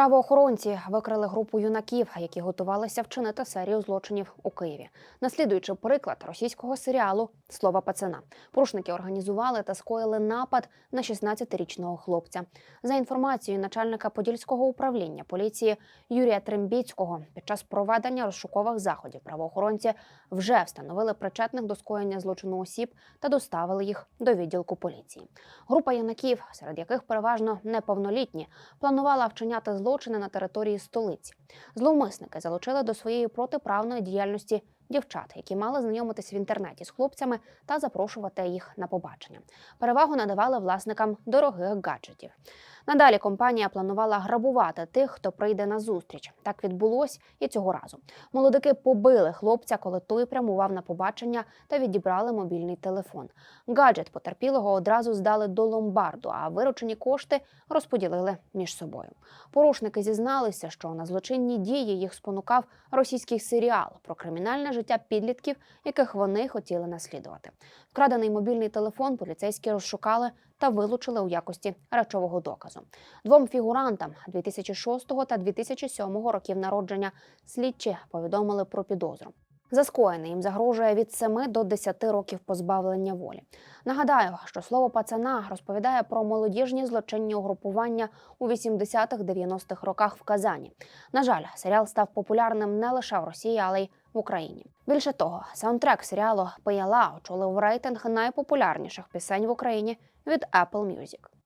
Правоохоронці викрили групу юнаків, які готувалися вчинити серію злочинів у Києві. Наслідуючи приклад російського серіалу Слово пацана, порушники організували та скоїли напад на 16-річного хлопця. За інформацією начальника подільського управління поліції Юрія Трембіцького, під час проведення розшукових заходів правоохоронці вже встановили причетних до скоєння злочину осіб та доставили їх до відділку поліції. Група юнаків, серед яких переважно неповнолітні, планувала вчиняти злочини на території столиці. Зловмисники залучили до своєї протиправної діяльності дівчат, які мали знайомитись в інтернеті з хлопцями та запрошувати їх на побачення. Перевагу надавали власникам дорогих гаджетів. Надалі компанія планувала грабувати тих, хто прийде на зустріч. Так відбулось і цього разу. Молодики побили хлопця, коли той прямував на побачення та відібрали мобільний телефон. Гаджет потерпілого одразу здали до ломбарду, а виручені кошти розподілили між собою. Порушники зізналися, що на злочинні дії їх спонукав російський серіал про кримінальне життя підлітків, яких вони хотіли наслідувати. Вкрадений мобільний телефон поліцейські розшукали та вилучили у якості речового доказу. Двом фігурантам 2006 та 2007 років народження слідчі повідомили про підозру. За скоєне їм загрожує від 7 до 10 років позбавлення волі. Нагадаю, що слово пацана розповідає про молодіжні злочинні угрупування у 80-х-90-х роках в Казані. На жаль, серіал став популярним не лише в Росії, але й в Україні. Більше того, саундтрек серіалу «Пияла» очолив рейтинг найпопулярніших пісень в Україні від Apple Music.